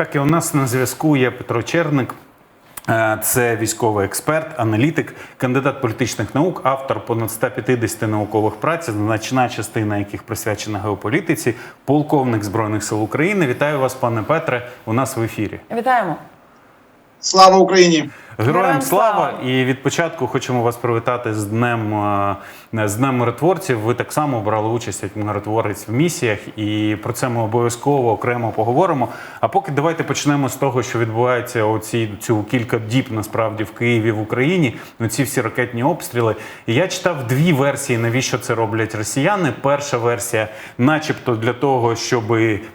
Так, і у нас на зв'язку є Петро Черник. Е, Це військовий експерт, аналітик, кандидат політичних наук, автор понад 150 наукових праць, значна частина яких присвячена геополітиці, полковник збройних сил України. Вітаю вас, пане Петре. У нас в ефірі. Вітаємо. Слава Україні! Героям Героям слава! слава! І від початку хочемо вас привітати з днем е, з днем миротворців. Ви так само брали участь як миротворець в місіях, і про це ми обов'язково окремо поговоримо. А поки давайте почнемо з того, що відбувається оці цю кілька діб насправді в Києві в Україні. Ну ці всі ракетні обстріли. І я читав дві версії, навіщо це роблять росіяни. Перша версія, начебто, для того, щоб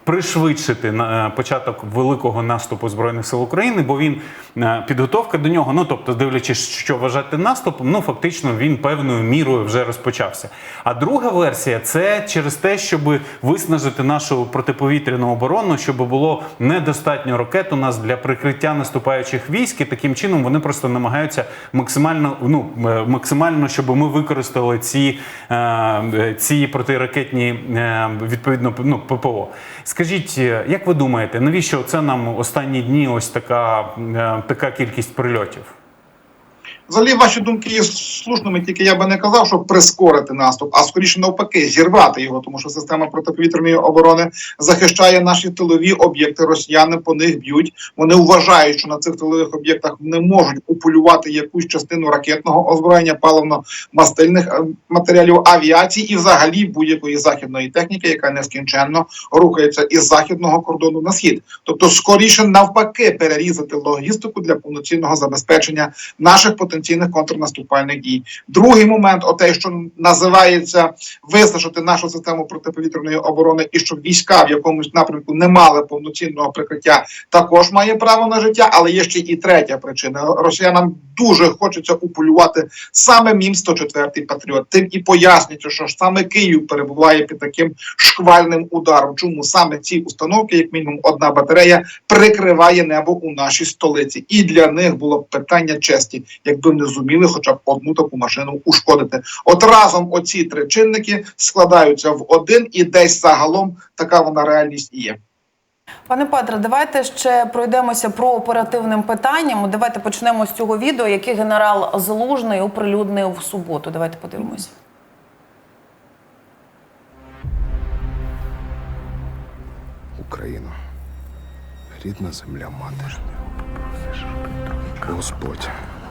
пришвидшити на- е, початок великого наступу збройних сил України, бо він е, підготовка до нього. Ну тобто, дивлячись, що вважати наступом, ну фактично він певною мірою вже розпочався. А друга версія це через те, щоб виснажити нашу протиповітряну оборону, щоб було недостатньо ракет у нас для прикриття наступаючих військ. І таким чином вони просто намагаються максимально ну е, максимально, щоб ми використали ці, е, ці протиракетні е, відповідно ну, ППО. Скажіть, як ви думаєте, навіщо це нам останні дні? Ось така, така кількість прильотів? Взагалі, ваші думки є слушними, тільки я би не казав, щоб прискорити наступ, а скоріше навпаки, зірвати його, тому що система протиповітряної оборони захищає наші тилові об'єкти. Росіяни по них б'ють. Вони вважають, що на цих тилових об'єктах не можуть уполювати якусь частину ракетного озброєння, паливно-мастильних е, матеріалів авіації і взагалі будь-якої західної техніки, яка нескінченно рухається із західного кордону на схід. Тобто, скоріше навпаки, перерізати логістику для повноцінного забезпечення наших потенційних контрнаступальних дій. Другий момент, оте, що називається визначити нашу систему протиповітряної оборони, і щоб війська в якомусь напрямку не мали повноцінного прикриття, також має право на життя. Але є ще і третя причина. Росіянам дуже хочеться уполювати саме мім 104 патріот. Тим і пояснюється, що ж саме Київ перебуває під таким шквальним ударом. Чому саме ці установки, як мінімум, одна батарея прикриває небо у нашій столиці, і для них було б питання честі, якби не зуміли хоча б одну таку машину ушкодити. От разом оці три чинники складаються в один, і десь загалом така вона реальність і є. Пане Петре, давайте ще пройдемося про оперативним питанням. Давайте почнемо з цього відео, яке генерал Залужний оприлюднив в суботу. Давайте подивимося. Україно, рідна земля мати. Господь,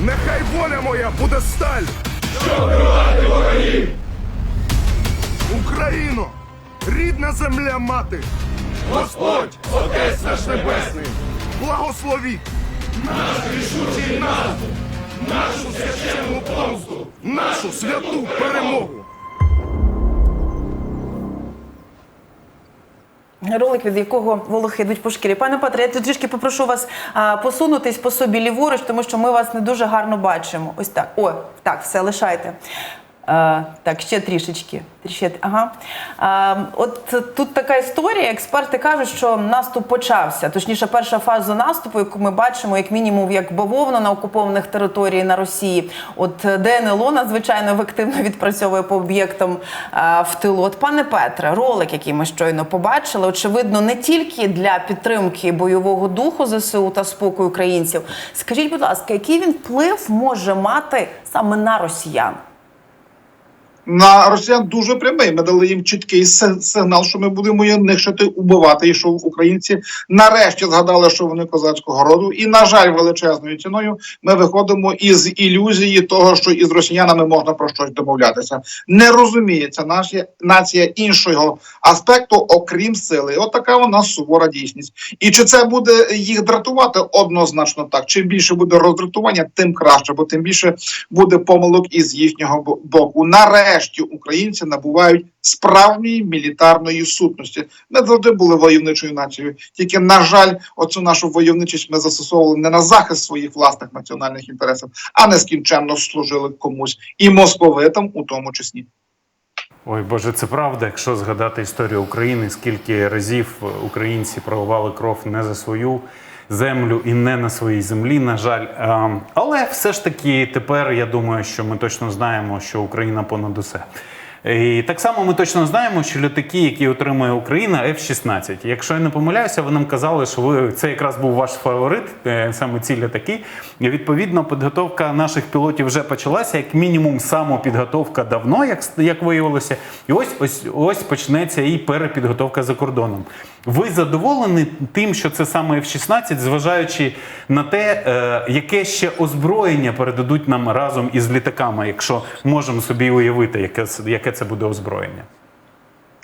Нехай воля моя буде сталь! Україно! Рідна земля мати! Господь, Отець наш Небесний! Благословіть! нашу священну помсту, нашу святу перемогу. Ролик, від якого волохи йдуть по шкірі. Пане Петре, я трішки попрошу вас а, посунутись по собі ліворуч, тому що ми вас не дуже гарно бачимо. Ось так. О, так, все, лишайте. А, так, ще трішечки. Ще, ага. А, от тут така історія. Експерти кажуть, що наступ почався. Точніше, перша фаза наступу, яку ми бачимо, як мінімум, як бавовна на окупованих територіях на Росії. От ДНЛО надзвичайно ефективно відпрацьовує по об'єктам в тилу. От, пане Петре, ролик, який ми щойно побачили, очевидно, не тільки для підтримки бойового духу ЗСУ та спокою українців. Скажіть, будь ласка, який він вплив може мати саме на росіян? На росіян дуже прямий. Ми дали їм чіткий си- сигнал, що ми будемо їх нищити, убивати, і що українці нарешті згадали, що вони козацького роду. І на жаль, величезною ціною ми виходимо із ілюзії того, що із росіянами можна про щось домовлятися. Не розуміється наша нація іншого аспекту, окрім сили. От така вона сувора дійсність. І чи це буде їх дратувати? Однозначно так. Чим більше буде роздратування, тим краще, бо тим більше буде помилок із їхнього боку. Нарешті нарешті українці набувають справжньої мілітарної сутності. Ми завжди були войовничою нацією. Тільки, на жаль, оцю нашу войовничість ми застосовували не на захист своїх власних національних інтересів, а нескінченно служили комусь і московитам у тому числі. Ой, Боже, це правда. Якщо згадати історію України, скільки разів українці проливали кров не за свою землю і не на своїй землі, на жаль. Ем, Але все ж таки тепер я думаю, що ми точно знаємо, що Україна понад усе. І так само ми точно знаємо, що літаки, які отримує Україна, F-16. Якщо я не помиляюся, ви нам казали, що ви це якраз був ваш фаворит, е, саме ці літаки. І відповідно, підготовка наших пілотів вже почалася, як мінімум, самопідготовка давно, як, як виявилося. І ось ось ось почнеться і перепідготовка за кордоном. Ви задоволені тим, що це саме F-16, зважаючи на те, е, яке ще озброєння передадуть нам разом із літаками, якщо можемо собі уявити, яке, яке це буде озброєння.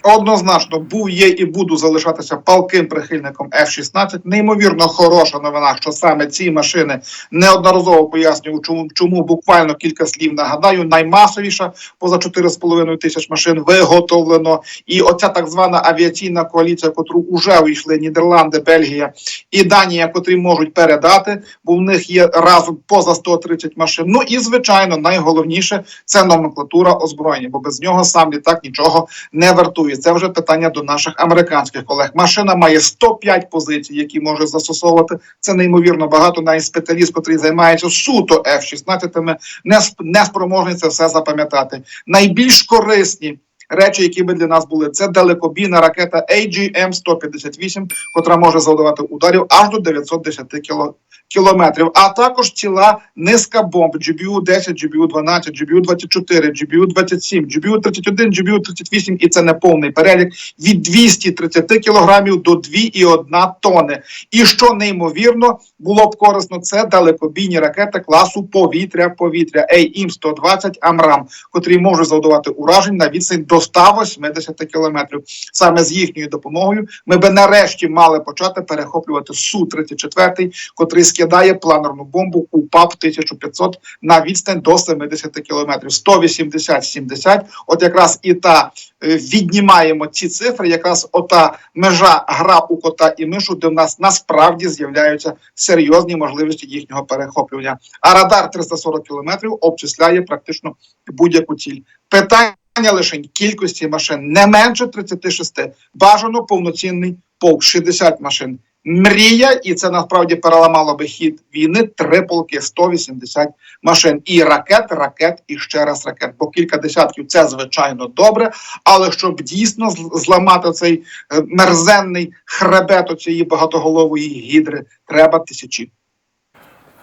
Однозначно був, є і буду залишатися палким прихильником F-16. Неймовірно хороша новина, що саме ці машини неодноразово пояснюю, чому чому буквально кілька слів нагадаю. Наймасовіша поза 4,5 тисяч машин виготовлено. І оця так звана авіаційна коаліція, котру вже увійшли Нідерланди, Бельгія і Данія, котрі можуть передати, бо в них є разом поза 130 машин. Ну і звичайно, найголовніше це номенклатура озброєння, бо без нього сам літак нічого не вартує. Це вже питання до наших американських колег. Машина має 105 позицій, які може застосовувати. Це неймовірно багато. Навіть спеціаліст, котрий займається суто F-16, не, сп- не спроможний це все запам'ятати. Найбільш корисні. Речі, які би для нас були, це далекобійна ракета AGM-158, котра може завдавати ударів аж до 910 кіло, кілометрів, а також ціла низка бомб. GBU-10, GBU-12, GBU-24, GBU-27, GBU-31, GBU-38 і це не повний перелік. Від 230 кілограмів до 2,1 тони. І що неймовірно було б корисно, це далекобійні ракети класу повітря-повітря AIM-120 Амрам, котрі можуть завдавати уражень на відстань до 180 кілометрів. Саме з їхньою допомогою ми би нарешті мали почати перехоплювати Су-34, котрий скидає планерну бомбу у ПАП 1500 на відстань до 70 кілометрів. 180-70. От якраз і та е, віднімаємо ці цифри, якраз ота межа гра у кота і мишу, де в нас насправді з'являються серйозні можливості їхнього перехоплювання. А радар 340 кілометрів обчисляє практично будь-яку ціль. Питання лише кількості машин не менше 36. Бажано повноцінний полк 60 машин. Мрія, і це насправді переламало би хід війни. Три полки 180 машин. І ракет, ракет, і ще раз ракет. Бо кілька десятків це звичайно добре. Але щоб дійсно зламати цей е, мерзенний хребет цієї багатоголової гідри, треба тисячі.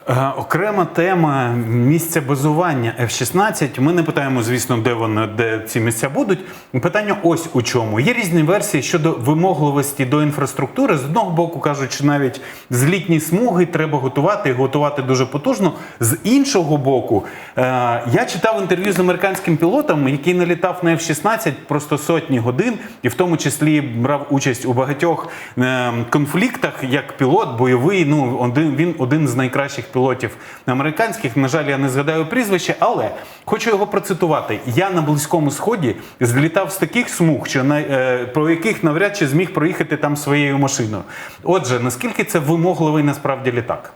Е, Окрема тема місця базування F-16. Ми не питаємо, звісно, де вони, де ці місця будуть. Питання ось у чому. Є різні версії щодо вимогливості до інфраструктури. З одного боку кажуть, що навіть злітні смуги треба готувати і готувати дуже потужно. З іншого боку, е, я читав інтерв'ю з американським пілотом, який налітав на F-16 просто сотні годин, і в тому числі брав участь у багатьох е, конфліктах як пілот, бойовий. Ну один він один з найкращих пілотів американських. На жаль, я не згадаю прізвище, але хочу його процитувати. Я на близькому сході злітав з таких смуг, що на е, про яких навряд чи зміг проїхати там своєю машиною. Отже, наскільки це вимогливий насправді літак?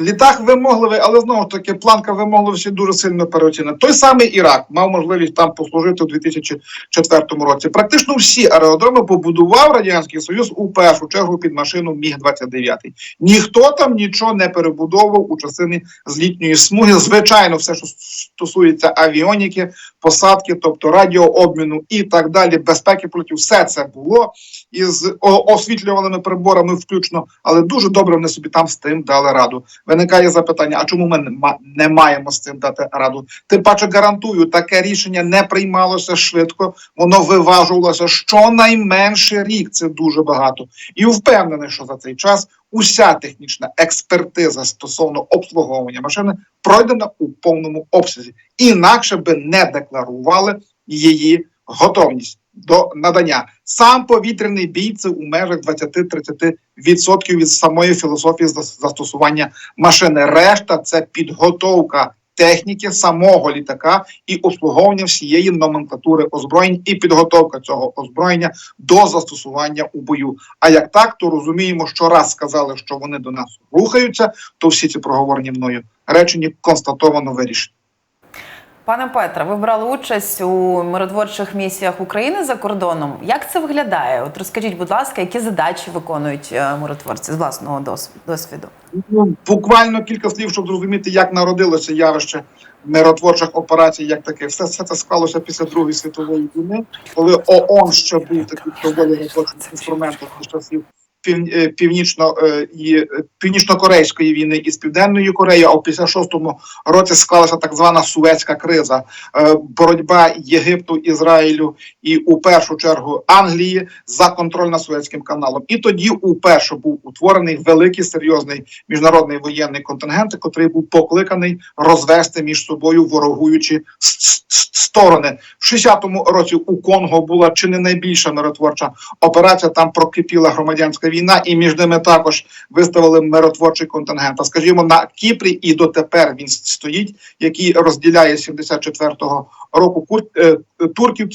Літак вимогливий, але знову ж таки планка вимогливості дуже сильно переоцінена. Той самий Ірак мав можливість там послужити у 2004 році. Практично всі аеродроми побудував радянський союз у першу чергу під машину Міг 29 Ніхто там нічого не перебудовував у частині злітньої смуги. Звичайно, все, що стосується авіоніки, посадки, тобто радіообміну і так далі, безпеки проти все це було із освітлюваними приборами, включно, але дуже добре вони собі там з тим дали раду. Виникає запитання: а чому ми не маємо з цим дати раду? Тим паче гарантую, таке рішення не приймалося швидко, воно виважувалося щонайменше рік. Це дуже багато. І впевнений, що за цей час уся технічна експертиза стосовно обслуговування машини пройдена у повному обсязі. Інакше би не декларували її готовність до надання. Сам повітряний бій це у межах 20-30% від самої філософії зас- застосування машини. Решта це підготовка техніки самого літака і обслуговування всієї номенклатури озброєнь і підготовка цього озброєння до застосування у бою. А як так, то розуміємо, що раз сказали, що вони до нас рухаються, то всі ці проговорені мною речені констатовано вирішені. Пане Петре, ви брали участь у миротворчих місіях України за кордоном. Як це виглядає? От розкажіть, будь ласка, які задачі виконують е, миротворці з власного дос- досвіду? Ну, буквально кілька слів, щоб зрозуміти, як народилося явище миротворчих операцій, як таке. Все, все це склалося після Другої світової війни, коли ООН ще був такий доволі робочим інструментом часів північно е, і е, північно-корейської війни із південною Кореєю. А в 56-му році склалася так звана Суецька криза, Е, боротьба Єгипту, Ізраїлю і у першу чергу Англії за контроль над Суецьким каналом. І тоді уперше був утворений великий серйозний міжнародний воєнний контингент, який був покликаний розвести між собою ворогуючі сторони. В 60-му році у Конго була чи не найбільша миротворча операція. Там прокипіла громадянська війна, і між ними також виставили миротворчий контингент. А скажімо, на Кіпрі і дотепер він стоїть, який розділяє 74-го року кур, е, турків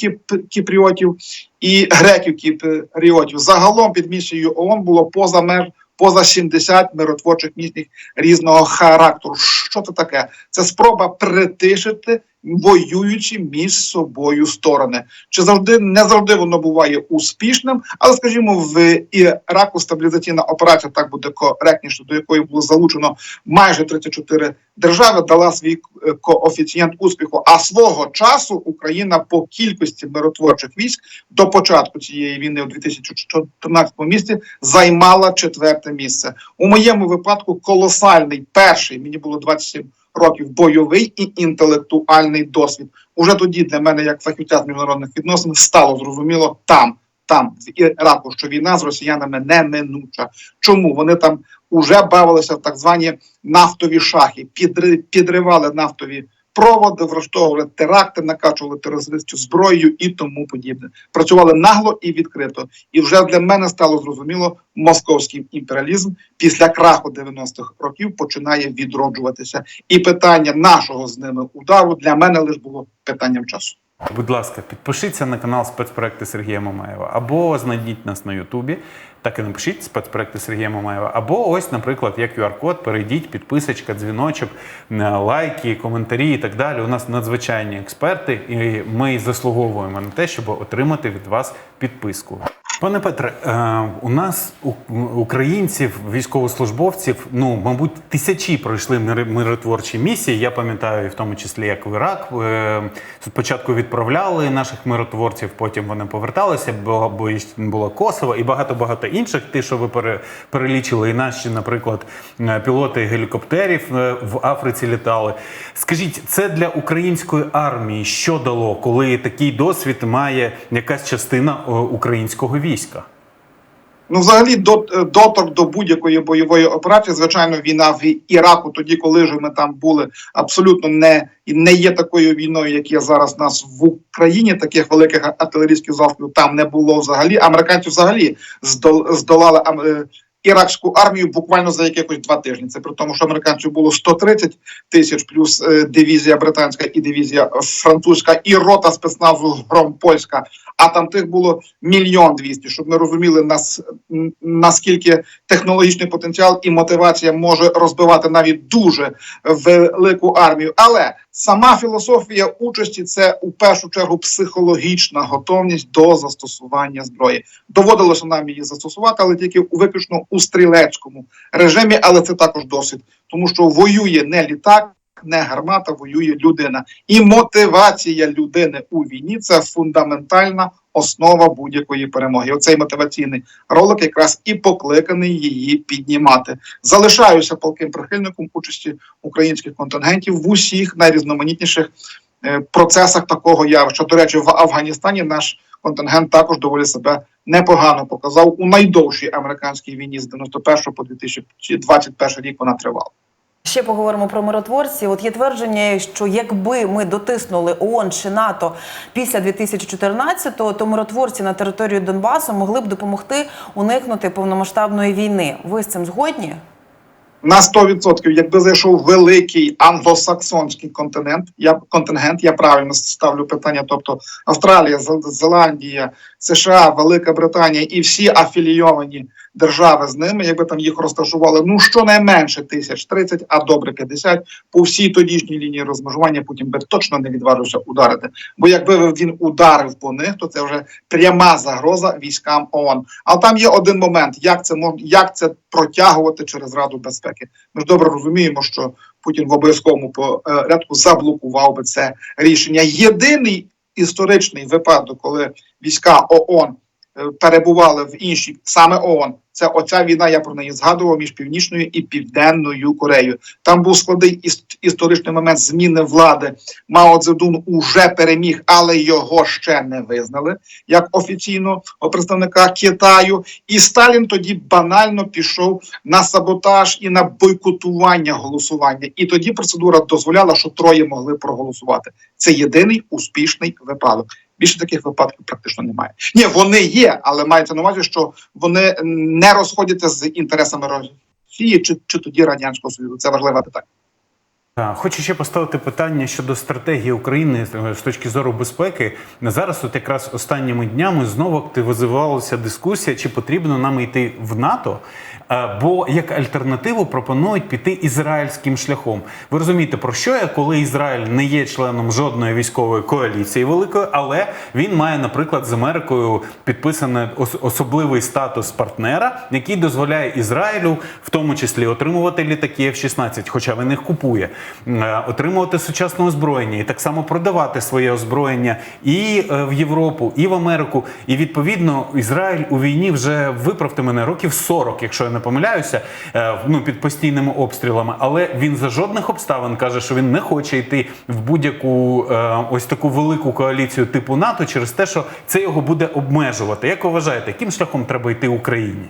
кіпріотів і греків кіпріотів. Загалом під місією ООН було поза меж. Поза 70 миротворчих місій різного характеру. Що це таке? Це спроба притишити воюючі між собою сторони. Чи завжди не завжди воно буває успішним, але скажімо, в Іраку стабілізаційна операція так буде коректніше, до якої було залучено майже 34 держави, дала свій е, коефіцієнт успіху. А свого часу Україна по кількості миротворчих військ до початку цієї війни у 2014 місці займала четверте місце. У моєму випадку колосальний перший мені було 27 років бойовий і інтелектуальний досвід. Уже тоді для мене, як фахівця з міжнародних відносин, стало зрозуміло там, там в Іраку, що війна з росіянами неминуча. Чому вони там уже бавилися в так звані нафтові шахи, підри- підривали нафтові проводи, влаштовували теракти, накачували терористів зброєю і тому подібне. Працювали нагло і відкрито. І вже для мене стало зрозуміло, московський імперіалізм після краху 90-х років починає відроджуватися. І питання нашого з ними удару для мене лише було питанням часу. Будь ласка, підпишіться на канал спецпроекти Сергія Мамаєва, або знайдіть нас на Ютубі, так і напишіть спецпроекти Сергія Мамаєва, або ось, наприклад, як QR-код, перейдіть, підписочка, дзвіночок, е, лайки, коментарі і так далі. У нас надзвичайні експерти, і ми заслуговуємо на те, щоб отримати від вас підписку. Пане Петре, е, у нас українців, військовослужбовців, ну мабуть, тисячі пройшли мир- миротворчі місії. Я пам'ятаю, в тому числі як в Ірак. Е, Спочатку відправляли наших миротворців, потім вони поверталися, бо, було Косово і багато багато інших. Ті, що ви пере, перелічили, і наші, наприклад, е, пілоти гелікоптерів в Африці літали. Скажіть, це для української армії що дало, коли такий досвід має якась частина українського війська? Ну, взагалі, до, доторк до будь-якої бойової операції, звичайно, війна в Іраку, тоді, коли ж ми там були, абсолютно не, не є такою війною, як є зараз в нас в Україні. Таких великих артилерійських залпів там не було взагалі. Американці взагалі здолали е, іракську армію буквально за якихось два тижні. Це при тому, що американців було 130 тисяч, плюс е, дивізія британська і дивізія французька, і рота спецназу гром польська. А там тих було мільйон двісті, щоб ми розуміли нас наскільки технологічний потенціал і мотивація може розбивати навіть дуже велику армію. Але сама філософія участі це у першу чергу психологічна готовність до застосування зброї. Доводилося нам її застосувати, але тільки у виключно у стрілецькому режимі. Але це також досвід, тому що воює не літак. Не гармата воює людина, і мотивація людини у війні це фундаментальна основа будь-якої перемоги. Оцей мотиваційний ролик якраз і покликаний її піднімати. Залишаюся палким прихильником участі українських контингентів в усіх найрізноманітніших е, процесах такого явища. До речі, в Афганістані наш контингент також доволі себе непогано показав у найдовшій американській війні з 91 по 2021 рік. Вона тривала. Ще поговоримо про миротворців. От є твердження, що якби ми дотиснули ООН чи НАТО після 2014-го, то миротворці на територію Донбасу могли б допомогти уникнути повномасштабної війни. Ви з цим згодні? На 100%, якби зайшов великий англосаксонський континент, я контингент, я правильно ставлю питання, тобто Австралія, Зеландія, США, Велика Британія і всі афілійовані держави з ними, якби там їх розташували ну щонайменше тисяч 30, а добре 50, по всій тодішній лінії розмежування Путін би точно не відважився ударити. Бо якби він ударив по них, то це вже пряма загроза військам ООН. Але там є один момент, як це як це протягувати через Раду безпеки. Ми ж добре розуміємо, що Путін в обов'язковому порядку заблокував би це рішення. Єдиний історичний випадок, коли війська ООН е, перебували в іншій саме ООН. Це оця війна, я про неї згадував між північною і південною Кореєю. Там був складний іс- історичний момент зміни влади. Мао Цзедун уже переміг, але його ще не визнали як офіційного представника Китаю. І Сталін тоді банально пішов на саботаж і на бойкотування голосування. І тоді процедура дозволяла, що троє могли проголосувати. Це єдиний успішний випадок. Більше таких випадків практично немає. Ні, вони є, але мається на увазі, що вони не розходяться з інтересами Росії чи, чи тоді радянського союзу. Це важливе питання. Хочу ще поставити питання щодо стратегії України е, з точки зору безпеки. Зараз, от якраз останніми днями, знову активізувалася дискусія, чи потрібно нам йти в НАТО, бо як альтернативу пропонують піти ізраїльським шляхом. Ви розумієте, про що я, коли Ізраїль не є членом жодної військової коаліції великої, але він має, наприклад, з Америкою підписаний ос- особливий статус партнера, який дозволяє Ізраїлю, в тому числі, отримувати літаки F-16, хоча він їх купує, е, отримувати сучасне озброєння і так само продавати своє озброєння і е, в Європу, і в Америку. І відповідно Ізраїль у війні вже виправте мене років 40, якщо я не помиляюся, е, ну під постійними обстрілами. Але він за жодних обставин каже, що він не хоче йти в будь-яку е, ось таку велику коаліцію типу НАТО через те, що це його буде обмежувати. Як ви вважаєте, яким шляхом треба йти Україні?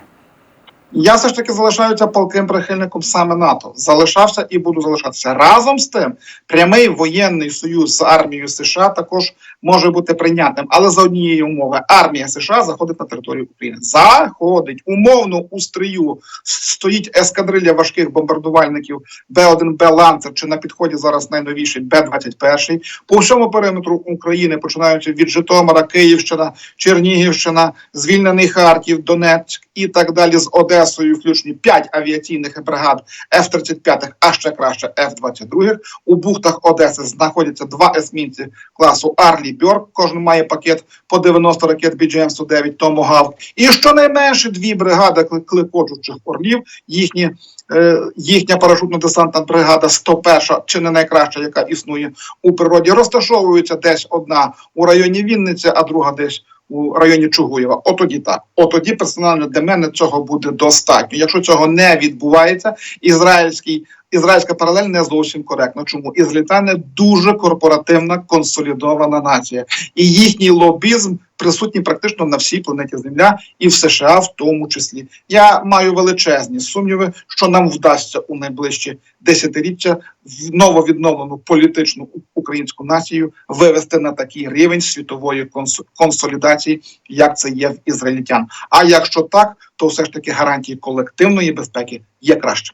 Я все ж таки залишаюся палким прихильником саме НАТО. Залишався і буду залишатися. Разом з тим, прямий воєнний союз з армією США також може бути прийнятним, але за однієї умови армія США заходить на територію України. Заходить умовно у стрію стоїть ескадрилья важких бомбардувальників Б-1, Б Ланцер, чи на підході зараз найновіший Б-21. По всьому периметру України, починаючи від Житомира, Київщина, Чернігівщина, звільнений Харків, Донецьк і так далі з Одесою, включно 5 авіаційних бригад F-35, а ще краще F-22. У бухтах Одеси знаходяться два есмінці класу Арлі Бьорк. Кожен має пакет по 90 ракет BGM-109 Томогавк. І щонайменше дві бригади кли- клекочучих орлів, їхні е, їхня парашутно-десантна бригада 101, чи не найкраща, яка існує у природі, розташовується десь одна у районі Вінниці, а друга десь у районі Чугуєва. От тоді так. От тоді персонально для мене цього буде достатньо. Якщо цього не відбувається, ізраїльський. Ізраїльська паралель не зовсім коректна. Чому ізраїльтяни дуже корпоративна консолідована нація, і їхній лобізм присутній практично на всій планеті Земля і в США, в тому числі. Я маю величезні сумніви, що нам вдасться у найближчі десятиліття в нововідновлену політичну українську націю вивести на такий рівень світової конс- консолідації, як це є в ізраїльтян. А якщо так, то все ж таки гарантії колективної безпеки є краще.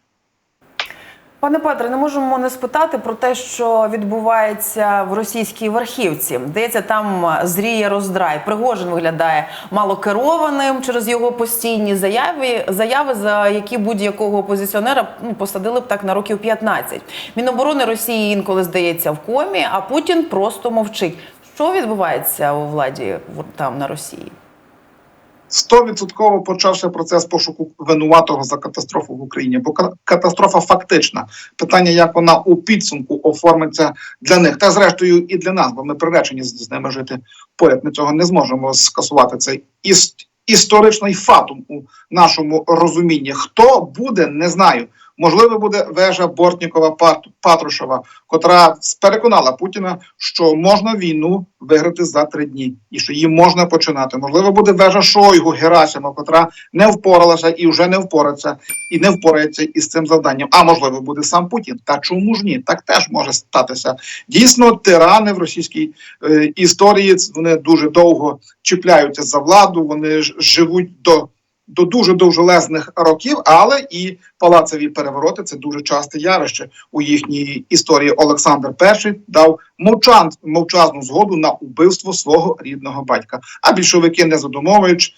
Пане Петре, не можемо не спитати про те, що відбувається в російській верхівці. Здається, там зріє роздрай. Пригожин виглядає малокерованим через його постійні заяви, заяви, за які будь-якого опозиціонера ну, посадили б так на років 15. Міноборони Росії інколи здається в комі, а Путін просто мовчить. Що відбувається у владі там на Росії? Стовідсотково почався процес пошуку винуватого за катастрофу в Україні, бо катастрофа фактична. Питання, як вона у підсумку оформиться для них, та зрештою і для нас, бо ми приречені з, ними жити поряд. Ми цього не зможемо скасувати. Цей іс, історичний фатум у нашому розумінні. Хто буде, не знаю. Можливо, буде вежа Бортнікова Пат- Патрушева, котра переконала Путіна, що можна війну виграти за три дні, і що її можна починати. Можливо, буде вежа Шойгу Герасимова, котра не впоралася і вже не впорається, і не впорається із цим завданням. А можливо, буде сам Путін. Та чому ж ні? Так теж може статися. Дійсно, тирани в російській е, історії вони дуже довго чіпляються за владу. Вони живуть до до дуже довжелезних років, але і палацеві перевороти це дуже часте явище у їхній історії. Олександр І дав мовчан, мовчазну згоду на убивство свого рідного батька. А більшовики, не задумовуючись,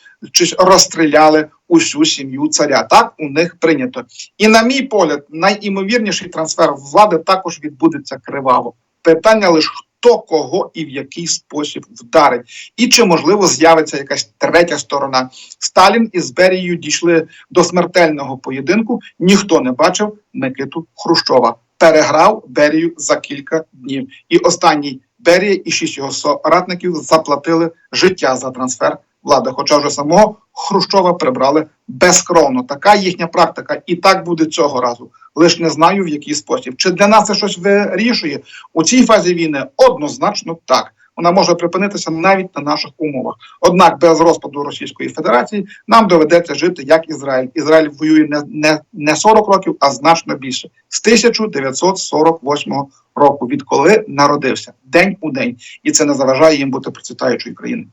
розстріляли усю сім'ю царя. Так у них прийнято. І на мій погляд, найімовірніший трансфер влади також відбудеться криваво. Питання лише хто кого і в який спосіб вдарить, і чи можливо з'явиться якась третя сторона. Сталін із Берією дійшли до смертельного поєдинку. Ніхто не бачив Микиту Хрущова. Переграв Берію за кілька днів. І останній Берія і шість його соратників заплатили життя за трансфер влади. Хоча вже самого Хрущова прибрали безкровно. Така їхня практика, і так буде цього разу. Лиш не знаю в який спосіб. Чи для нас це щось вирішує у цій фазі війни? Однозначно так. Вона може припинитися навіть на наших умовах. Однак без розпаду Російської Федерації нам доведеться жити як Ізраїль. Ізраїль воює не, не, не 40 років, а значно більше з 1948 року, відколи народився день у день, і це не заважає їм бути процвітаючою країною.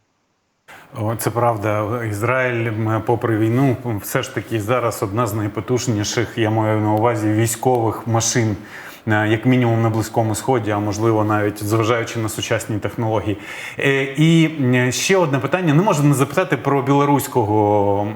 Це правда. Ізраїль, попри війну, все ж таки зараз одна з найпотужніших, я маю на увазі військових машин, е, як мінімум на Близькому Сході, а можливо навіть зважаючи на сучасні технології. Е, І е, ще одне питання: не можу не запитати про білоруського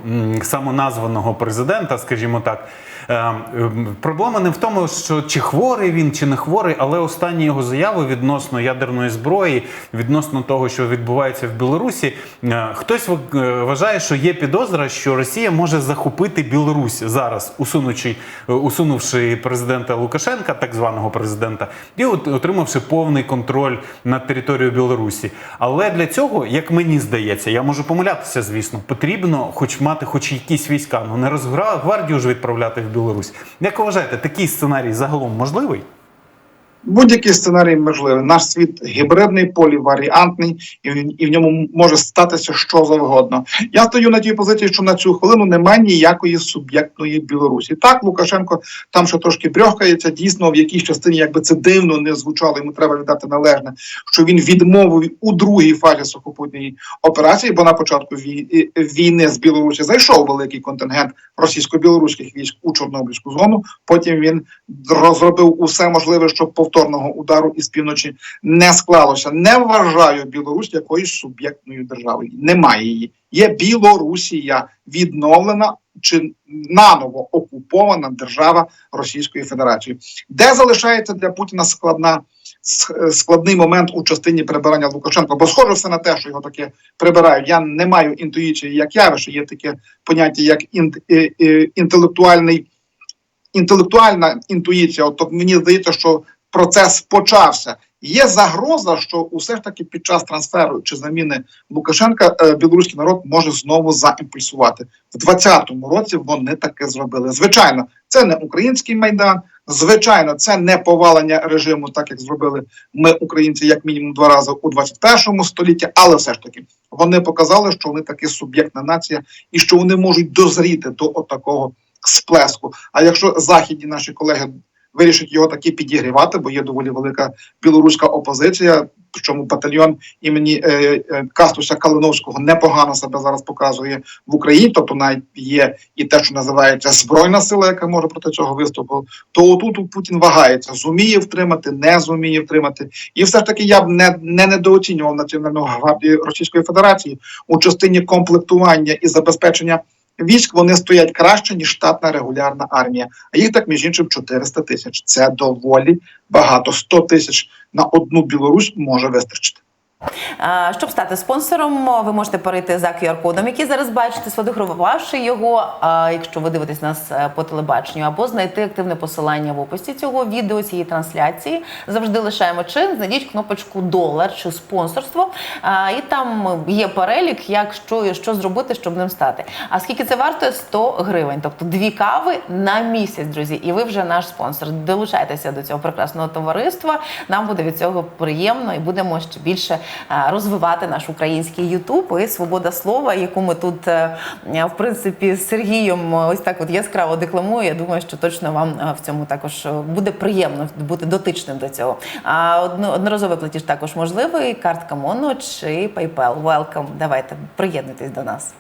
самоназваного президента, скажімо так. Е, е, Проблема не в тому, що чи хворий він, чи не хворий, але останні його заяви відносно ядерної зброї, відносно того, що відбувається в Білорусі, е, хтось е, вважає, що є підозра, що Росія може захопити Білорусь зараз, усунучи, е, усунувши президента Лукашенка, так званого президента, і от- отримавши повний контроль над територією Білорусі. Але для цього, як мені здається, я можу помилятися, звісно, потрібно хоч мати хоч якісь війська, ну не Росгвардію ж відправляти в Білорусь. Як ви вважаєте, такий сценарій загалом можливий? Будь-який сценарій можливий. Наш світ гібридний, поліваріантний, і в, і в ньому може статися що завгодно. Я стою на тій позиції, що на цю хвилину немає ніякої суб'єктної Білорусі. Так, Лукашенко там ще трошки брьохкається. Дійсно, в якійсь частині, якби це дивно не звучало, йому треба віддати належне, що він відмовив у другій фазі сухопутньої операції, бо на початку війни з Білорусі зайшов великий контингент російсько-білоруських військ у Чорнобильську зону. Потім він розробив усе можливе, щоб повторного удару із півночі не склалося. Не вважаю Білорусь якоюсь суб'єктною державою. Немає її. Є Білорусія відновлена чи наново окупована держава Російської Федерації, де залишається для Путіна складна складний момент у частині прибирання Лукашенка, бо схоже все на те, що його таке прибирають. Я не маю інтуїції як явище, є таке поняття як е, е, інтелектуальний інтелектуальна інтуїція. От тобто мені здається, що процес почався. Є загроза, що усе ж таки під час трансферу чи заміни Лукашенка е, білоруський народ може знову заімпульсувати в 2020 році. Вони таке зробили. Звичайно, це не український майдан. Звичайно, це не повалення режиму, так як зробили ми, українці, як мінімум два рази у 21 столітті. Але все ж таки вони показали, що вони таки суб'єктна нація і що вони можуть дозріти до отакого сплеску. А якщо західні наші колеги вирішать його таки підігрівати, бо є доволі велика білоруська опозиція. Причому батальйон імені е, е, Кастуся Калиновського непогано себе зараз показує в Україні. Тобто навіть є і те, що називається збройна сила, яка може проти цього виступу. То отут Путін вагається, зуміє втримати, не зуміє втримати. І все ж таки я б не, не недооцінював Національну гвардію Російської Федерації у частині комплектування і забезпечення військ вони стоять краще ніж штатна регулярна армія. А їх так між іншим 400 тисяч. Це доволі багато. 100 тисяч на одну Білорусь може вистачити. Щоб стати спонсором, ви можете перейти за QR-кодом, який зараз бачите, сфотографувавши його, а, якщо ви дивитесь нас е, по телебаченню, або знайти активне посилання в описі цього відео, цієї трансляції. Завжди лишаємо чин, знайдіть кнопочку долар чи спонсорство. І там є перелік, як що, що зробити, щоб ним стати. А скільки це вартує? 100 гривень, тобто дві кави на місяць, друзі. І ви вже наш спонсор. Долучайтеся до цього прекрасного товариства. Нам буде від цього приємно і будемо ще більше розвивати наш український Ютуб і свобода слова, яку ми тут е, е, в принципі з Сергієм ось так от яскраво декламує. Я думаю, що точно вам е, в цьому також е, буде приємно бути дотичним до цього. А одно- одноразовий платіж також можливий. Картка Моно чи PayPal. Welcome. Давайте приєднуйтесь до нас.